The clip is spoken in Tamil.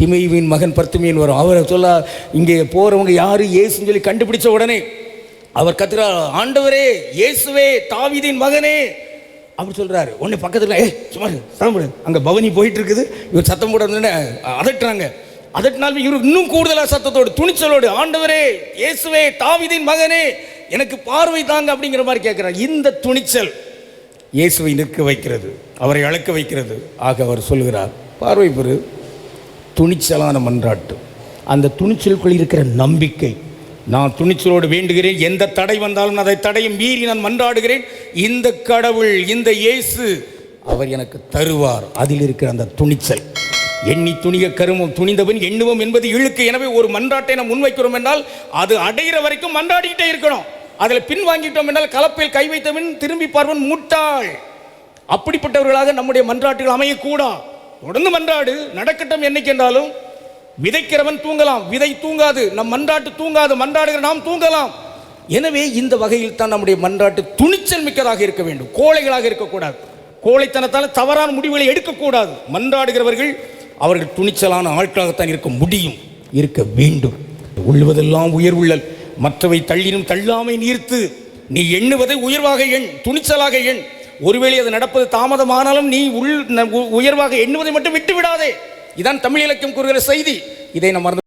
திமைவின் மகன் பர்த்துமியின் வரும். அவரை சொல்ல இங்கே போகிறவங்க யார்? ஏசுன்னு சொல்லி கண்டுபிடிச்ச உடனே அவர் கத்துறார் ஆண்டவரே இயேசுவே தாவிதின் மகனே. அப்படி சொல்கிறாரு உடனே பக்கத்தில் ஏ சும்மா இரு, சத்தம் போடு. பவனி போயிட்டு இருக்குது இவர் சத்தம் போட அதட்டுறாங்க. அதட்டினாலும் இவர் இன்னும் கூடுதலாக சத்தத்தோடு துணிச்சலோடு ஆண்டவரே இயேசுவே தாவிதின் மகனே எனக்கு பார்வை தாங்க. அப்படிங்கிற மாதிரி கேட்குறார் இந்த துணிச்சல் இயேசுவை நிற்க வைக்கிறது அவரை அழைக்க வைக்கிறது. ஆக அவர் சொல்கிறார் பார்வை பெறு. துணிச்சலான மன்றாட்டு. அந்த துணிச்சலுக்குள் இருக்கிற நம்பிக்கை. நான் துணிச்சலோடு வேண்டுகிறேன். எந்த தடை வந்தாலும் அதை தடையும் மீறி நான் மன்றாடுகிறேன். இந்த கடவுள் இந்த இயேசு அவர் எனக்கு தருவார். அதில் இருக்கிற அந்த துணிச்சல். எண்ணி துணிய கருமம் துணிந்தவன் எண்ணுவோம் என்பது இழுக்கு. எனவே ஒரு மன்றாட்டை நாம் முன்வைக்கிறோம் என்றால் அது அடைகிற வரைக்கும் மன்றாடிக்கிட்டே இருக்கணும். அதில் பின்வாங்கிட்டோம் என்றால் கலப்பில் கை வைத்தவன் திரும்பி பார்வன் முட்டாள். அப்படிப்பட்டவர்களாக நம்முடைய மன்றாட்டுகள் அமையக்கூடாது தொடர்ந்து மன்றாடு நடக்கட்டும் என்னைக்கு என்றாலும் விதைக்கிறவன் தூங்கலாம் விதை தூங்காது. நம் மன்றாட்டு தூங்காது மன்றாடுகிற நாம் தூங்கலாம். எனவே இந்த வகையில் தான் நம்முடைய மன்றாட்டு துணிச்சல் மிக்கதாக இருக்க வேண்டும். கோழைகளாக இருக்கக்கூடாது. கோழைத்தனத்தால் தவறான முடிவுகளை எடுக்கக்கூடாது. மன்றாடுகிறவர்கள் அவர்கள் துணிச்சலான ஆட்களாகத்தான் இருக்க முடியும் இருக்க வேண்டும். உள்ளுவதெல்லாம் உயர்வுள்ளல் மற்றவை தள்ளினும் தள்ளாமை நீர்த்து. நீ எண்ணுவதை உயர்வாக எண் துணிச்சலாக எண். ஒருவேளை அது நடப்பது தாமதமானாலும் நீ உள் உயர்வாக எண்ணுவதை மட்டும் விட்டு விடாதே இதான் தமிழ் இலக்கியம் கூறுகிற செய்தி. இதை நம்ம